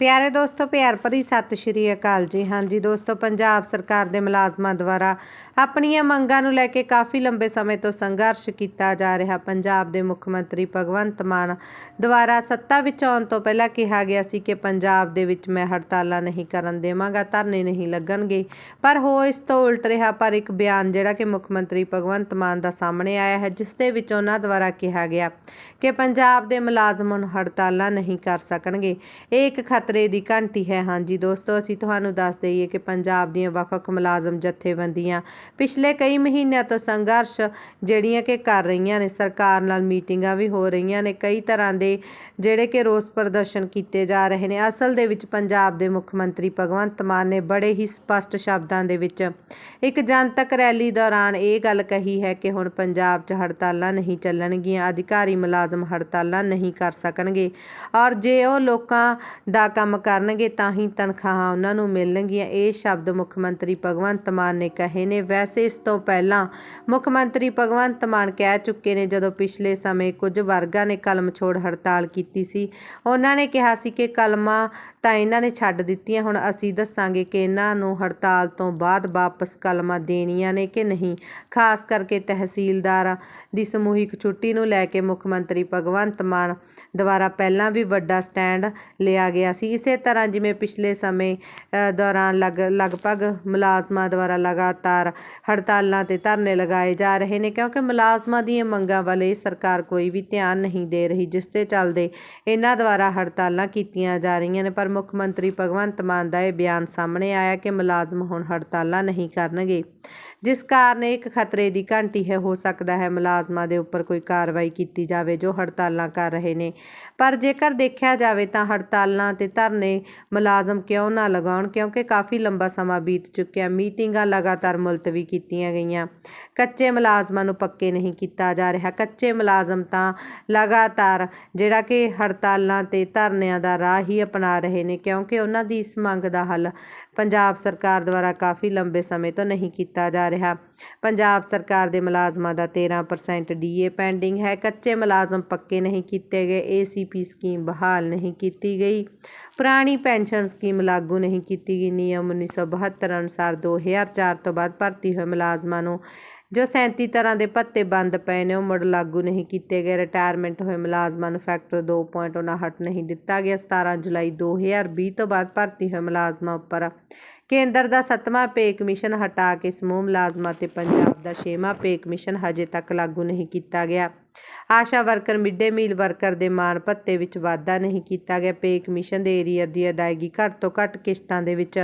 ਪਿਆਰੇ ਦੋਸਤੋ, ਪਿਆਰ ਭਰੀ ਸਤਿ ਸ਼੍ਰੀ ਅਕਾਲ ਜੀ। ਹਾਂਜੀ ਦੋਸਤੋ, ਪੰਜਾਬ ਸਰਕਾਰ ਦੇ ਮੁਲਾਜ਼ਮਾਂ ਦੁਆਰਾ ਆਪਣੀਆਂ ਮੰਗਾਂ ਨੂੰ ਲੈ ਕੇ ਕਾਫੀ ਲੰਬੇ ਸਮੇਂ ਤੋਂ ਸੰਘਰਸ਼ ਕੀਤਾ ਜਾ ਰਿਹਾ। ਪੰਜਾਬ ਦੇ ਮੁੱਖ ਮੰਤਰੀ ਭਗਵੰਤ ਮਾਨ ਦੁਆਰਾ ਸੱਤਾ ਵਿੱਚ ਆਉਣ ਤੋਂ ਪਹਿਲਾਂ ਕਿਹਾ ਗਿਆ ਸੀ ਕਿ ਪੰਜਾਬ ਦੇ ਵਿੱਚ ਮੈਂ ਹੜਤਾਲਾਂ ਨਹੀਂ ਕਰਨ ਦੇਵਾਂਗਾ, ਧਰਨੇ ਨਹੀਂ ਲੱਗਣਗੇ। ਪਰ ਹੋ ਇਸ ਤੋਂ ਉਲਟ ਰਿਹਾ, ਪਰ ਇੱਕ ਬਿਆਨ ਜਿਹੜਾ ਕਿ ਮੁੱਖ ਮੰਤਰੀ ਭਗਵੰਤ ਮਾਨ ਦਾ ਸਾਹਮਣੇ ਆਇਆ ਹੈ, ਜਿਸ ਦੇ ਵਿੱਚ ਉਹਨਾਂ ਦੁਆਰਾ ਕਿਹਾ ਗਿਆ ਕਿ ਪੰਜਾਬ ਦੇ ਮੁਲਾਜ਼ਮ ਹੁਣ ਹੜਤਾਲਾਂ ਨਹੀਂ ਕਰ ਸਕਣਗੇ। ਇਹ ਇੱਕ ਖਤਰੇ ਦੀ ਘੰਟੀ ਹੈ। ਹਾਂਜੀ ਦੋਸਤੋ, ਅਸੀਂ ਤੁਹਾਨੂੰ ਦੱਸ ਦਈਏ ਕਿ ਪੰਜਾਬ ਦੀਆਂ ਵੱਖ-ਵੱਖ ਮੁਲਾਜ਼ਮ ਜਥੇਬੰਦੀਆਂ ਪਿਛਲੇ ਕਈ ਮਹੀਨਿਆਂ ਤੋਂ ਸੰਘਰਸ਼ ਜਿਹੜੀਆਂ ਕਿ ਕਰ ਰਹੀਆਂ ਨੇ, ਸਰਕਾਰ ਨਾਲ ਮੀਟਿੰਗਾਂ ਵੀ ਹੋ ਰਹੀਆਂ ਨੇ, ਕਈ ਤਰ੍ਹਾਂ ਦੇ ਜਿਹੜੇ ਕਿ ਰੋਸ ਪ੍ਰਦਰਸ਼ਨ ਕੀਤੇ ਜਾ ਰਹੇ ਨੇ। ਅਸਲ ਦੇ ਵਿੱਚ ਪੰਜਾਬ ਦੇ ਮੁੱਖ ਮੰਤਰੀ ਭਗਵੰਤ ਮਾਨ ਨੇ ਬੜੇ ਹੀ ਸਪਸ਼ਟ ਸ਼ਬਦਾਂ ਦੇ ਵਿੱਚ ਇੱਕ ਜਨਤਕ ਰੈਲੀ ਦੌਰਾਨ ਇਹ ਗੱਲ ਕਹੀ ਹੈ ਕਿ ਹੁਣ ਪੰਜਾਬ 'ਚ ਹੜਤਾਲਾਂ ਨਹੀਂ ਚੱਲਣਗੀਆਂ, ਅਧਿਕਾਰੀ ਮੁਲਾਜ਼ਮ ਹੜਤਾਲਾਂ ਨਹੀਂ ਕਰ ਸਕਣਗੇ ਔਰ ਜੇ ਉਹ ਲੋਕਾਂ ਦਾ ਕੰਮ ਕਰਨਗੇ ਤਾਂ ਹੀ ਤਨਖਾਹਾਂ ਉਹਨਾਂ ਨੂੰ ਮਿਲਣਗੀਆਂ। ਇਹ ਸ਼ਬਦ ਮੁੱਖ ਮੰਤਰੀ ਭਗਵੰਤ ਮਾਨ ਨੇ ਕਹੇ ਨੇ। ਵੈਸੇ ਇਸ ਤੋਂ ਪਹਿਲਾਂ ਮੁੱਖ ਮੰਤਰੀ ਭਗਵੰਤ ਮਾਨ ਕਹਿ ਚੁੱਕੇ ਨੇ, ਜਦੋਂ ਪਿਛਲੇ ਸਮੇਂ ਕੁਝ ਵਰਗਾਂ ਨੇ ਕਲਮ ਛੋੜ ਹੜਤਾਲ ਕੀਤੀ ਸੀ, ਉਹਨਾਂ ਨੇ ਕਿਹਾ ਸੀ ਕਿ ਕਲਮਾਂ ਤਾਂ ਇਹਨਾਂ ਨੇ ਛੱਡ ਦਿੱਤੀਆਂ। ਹੁਣ ਅਸੀਂ ਦੱਸਾਂਗੇ ਕਿ ਇਹਨਾਂ ਨੂੰ ਹੜਤਾਲ ਤੋਂ ਬਾਅਦ ਵਾਪਸ ਕਲਮਾਂ ਦੇਣੀਆਂ ਨੇ ਕਿ ਨਹੀਂ। ਖਾਸ ਕਰਕੇ ਤਹਿਸੀਲਦਾਰਾਂ ਦੀ ਸਮੂਹਿਕ ਛੁੱਟੀ ਨੂੰ ਲੈ ਕੇ ਮੁੱਖ ਮੰਤਰੀ ਭਗਵੰਤ ਮਾਨ ਦੁਆਰਾ ਪਹਿਲਾਂ ਵੀ ਵੱਡਾ ਸਟੈਂਡ ਲਿਆ ਗਿਆ ਸੀ। ਇਸੇ ਤਰ੍ਹਾਂ ਜਿਵੇਂ ਪਿਛਲੇ ਸਮੇਂ ਦੌਰਾਨ ਲਗ, ਲਗਭਗ ਮੁਲਾਜ਼ਮਾਂ ਦੁਆਰਾ ਲਗਾਤਾਰ ਹੜਤਾਲਾਂ ਤੇ ਧਰਨੇ ਲਗਾਏ ਜਾ ਰਹੇ ਨੇ, ਕਿਉਂਕਿ ਮੁਲਾਜ਼ਮਾਂ ਦੀਆਂ ਮੰਗਾਂ ਵੱਲ ਸਰਕਾਰ ਕੋਈ ਵੀ ਧਿਆਨ ਨਹੀਂ ਦੇ ਰਹੀ, ਜਿਸ ਦੇ ਚੱਲਦੇ ਇਹਨਾਂ ਦੁਆਰਾ ਹੜਤਾਲਾਂ ਕੀਤੀਆਂ ਜਾ ਰਹੀਆਂ ਨੇ। ਪਰ ਮੁੱਖ ਮੰਤਰੀ ਭਗਵੰਤ ਮਾਨ ਦਾ ਇਹ ਬਿਆਨ ਸਾਹਮਣੇ ਆਇਆ ਕਿ ਮੁਲਾਜ਼ਮ ਹੁਣ ਹੜਤਾਲਾਂ ਨਹੀਂ ਕਰਨਗੇ, ਜਿਸ ਕਾਰਨ ਇੱਕ ਖਤਰੇ ਦੀ ਘੰਟੀ ਹੈ, ਹੋ ਸਕਦਾ ਹੈ ਮੁਲਾਜ਼ਮਾਂ ਦੇ ਉੱਪਰ ਕੋਈ ਕਾਰਵਾਈ ਕੀਤੀ ਜਾਵੇ ਜੋ ਹੜਤਾਲਾਂ ਕਰ ਰਹੇ ਨੇ। ਪਰ ਜੇਕਰ ਦੇਖਿਆ ਜਾਵੇ ਤਾਂ ਹੜਤਾਲਾਂ ਤੇ ਧਰਨੇ ਮੁਲਾਜ਼ਮ ਕਿਉਂ ਨਾ ਲਗਾਉਣ? ਕਿਉਂਕਿ ਕਾਫੀ ਲੰਬਾ ਸਮਾਂ ਬੀਤ ਚੁੱਕਿਆ। ਮੀਟਿੰਗਾਂ ਲਗਾਤਾਰ ਮੁਲਤਵੀ ਕੀਤੀਆਂ ਗਈਆਂ। ਕੱਚੇ ਮੁਲਾਜ਼ਮਾਂ ਨੂੰ ਪੱਕੇ ਨਹੀਂ ਕੀਤਾ ਜਾ ਰਿਹਾ। ਕੱਚੇ ਮੁਲਾਜ਼ਮ ਤਾਂ ਲਗਾਤਾਰ ਜਿਹੜਾ ਕਿ ਹੜਤਾਲਾਂ ਤੇ ਧਰਨਿਆਂ ਦਾ ਰਾਹ ਹੀ ਅਪਣਾ ਰਹੇ ਨੇ, ਕਿਉਂਕਿ ਉਹਨਾਂ ਦੀ ਇਸ ਮੰਗ ਦਾ ਹੱਲ ਪੰਜਾਬ ਸਰਕਾਰ ਦੁਆਰਾ ਕਾਫੀ ਲੰਬੇ ਸਮੇਂ ਤੋਂ ਨਹੀਂ ਕੀਤਾ ਜਾ ਰਿਹਾ। ਪੰਜਾਬ ਸਰਕਾਰ ਦੇ ਮੁਲਾਜ਼ਮਾਂ ਦਾ 13% ਡੀਏ ਪੈਂਡਿੰਗ ਹੈ। ਕੱਚੇ ਮੁਲਾਜ਼ਮ ਪੱਕੇ ਨਹੀਂ ਕੀਤੇ ਗਏ। ਏਸੀਪੀ ਸਕੀਮ ਬਹਾਲ ਨਹੀਂ ਕੀਤੀ ਗਈ। ਪੁਰਾਣੀ ਪੈਨਸ਼ਨ ਸਕੀਮ ਲਾਗੂ ਨਹੀਂ ਕੀਤੀ ਗਈ। ਨਿਯਮ 1972 ਅਨੁਸਾਰ 2004 ਤੋਂ ਬਾਅਦ ਭਰਤੀ ਹੋਏ ਮੁਲਾਜ਼ਮਾਂ ਨੂੰ ਜੋ 37 ਤਰ੍ਹਾਂ ਦੇ ਭੱਤੇ ਬੰਦ ਪਏ ਨੇ, ਉਹ ਮੁੜ ਲਾਗੂ ਨਹੀਂ ਕੀਤੇ ਗਏ। ਰਿਟਾਇਰਮੈਂਟ ਹੋਏ ਮੁਲਾਜ਼ਮਾਂ ਨੂੰ ਫੈਕਟਰ 2.59 ਨਹੀਂ ਦਿੱਤਾ ਗਿਆ। 17 ਜੁਲਾਈ 2020 ਤੋਂ ਬਾਅਦ ਭਰਤੀ ਹੋਏ ਮੁਲਾਜ਼ਮਾਂ ਉੱਪਰ ਕੇਂਦਰ ਦਾ ਸੱਤਵਾਂ ਪੇ ਕਮਿਸ਼ਨ ਹਟਾ ਕੇ ਸਮੂਹ ਮੁਲਾਜ਼ਮਾਂ ਤੇ ਪੰਜਾਬ ਦਾ ਛੇਵਾਂ ਪੇ ਕਮਿਸ਼ਨ ਹਜੇ ਤੱਕ ਲਾਗੂ ਨਹੀਂ ਕੀਤਾ ਗਿਆ। ਆਸ਼ਾ ਵਰਕਰ ਮਿਡ-ਡੇ ਮੀਲ ਵਰਕਰ ਦੇ ਮਾਣ ਭੱਤੇ ਵਿੱਚ ਵਾਧਾ ਨਹੀਂ ਕੀਤਾ ਗਿਆ। ਪੇ ਕਮਿਸ਼ਨ ਦੇ ਏਰੀਅਰ ਦੀ ਅਦਾਇਗੀ ਘੱਟ ਤੋਂ ਘੱਟ ਕਿਸ਼ਤਾਂ ਦੇ ਵਿੱਚ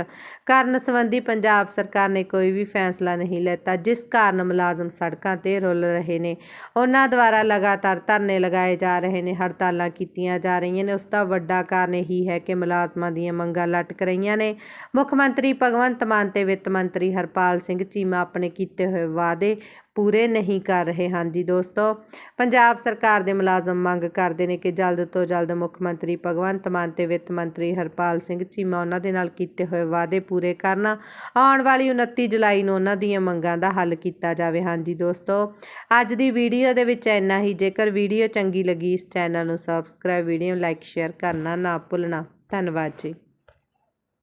ਕਰਨ ਸੰਬੰਧੀ ਪੰਜਾਬ ਸਰਕਾਰ ਨੇ ਕੋਈ ਵੀ ਫੈਸਲਾ ਨਹੀਂ ਲੈਤਾ, ਜਿਸ ਕਾਰਨ ਮੁਲਾਜ਼ਮ ਸੜਕਾਂ ਤੇ ਰੁਲ ਰਹੇ ਨੇ। ਉਹਨਾਂ ਦੁਆਰਾ ਲਗਾਤਾਰ ਧਰਨੇ ਲਗਾਏ ਜਾ ਰਹੇ ਨੇ, ਹੜਤਾਲਾਂ ਕੀਤੀਆਂ ਜਾ ਰਹੀਆਂ ਨੇ। ਉਸ ਦਾ ਵੱਡਾ ਕਾਰਨ ਇਹੀ ਹੈ ਕਿ ਮੁਲਾਜ਼ਮਾਂ ਦੀਆਂ ਮੰਗਾਂ ਲਟਕ ਰਹੀਆਂ ਨੇ। ਮੁੱਖ ਮੰਤਰੀ ਭਗਵੰਤ ਮਾਨ ਤੇ ਵਿੱਤ ਮੰਤਰੀ ਹਰਪਾਲ ਸਿੰਘ ਚੀਮਾ ਆਪਣੇ ਕੀਤੇ ਹੋਏ ਵਾਅਦੇ ਪੂਰੇ ਨਹੀਂ ਕਰ ਰਹੇ। ਹਨ ਜੀ ਦੋਸਤੋ, ਪੰਜਾਬ ਸਰਕਾਰ ਦੇ ਮੁਲਾਜ਼ਮ ਮੰਗ ਕਰਦੇ ਨੇ ਕਿ ਜਲਦ ਤੋਂ ਜਲਦ ਮੁੱਖ ਮੰਤਰੀ ਭਗਵੰਤ ਮਾਨ ਤੇ ਵਿੱਤ ਮੰਤਰੀ ਹਰਪਾਲ ਸਿੰਘ ਚੀਮਾ ਉਹਨਾਂ ਦੇ ਨਾਲ ਕੀਤੇ ਹੋਏ ਵਾਅਦੇ ਪੂਰੇ ਕਰਨ ਆਉਣ ਵਾਲੀ 29 ਜੁਲਾਈ ਨੂੰ ਉਹਨਾਂ ਦੀਆਂ ਮੰਗਾਂ ਦਾ ਹੱਲ ਕੀਤਾ ਜਾਵੇ। ਹਾਂਜੀ ਦੋਸਤੋ, ਅੱਜ ਦੀ ਵੀਡੀਓ ਦੇ ਵਿੱਚ ਇੰਨਾ ਹੀ। ਜੇਕਰ ਵੀਡੀਓ ਚੰਗੀ ਲੱਗੀ ਇਸ ਚੈਨਲ ਨੂੰ ਸਬਸਕ੍ਰਾਈਬ ਵੀਡੀਓ ਲਾਈਕ ਸ਼ੇਅਰ ਕਰਨਾ ਨਾ ਭੁੱਲਣਾ। ਧੰਨਵਾਦ ਜੀ।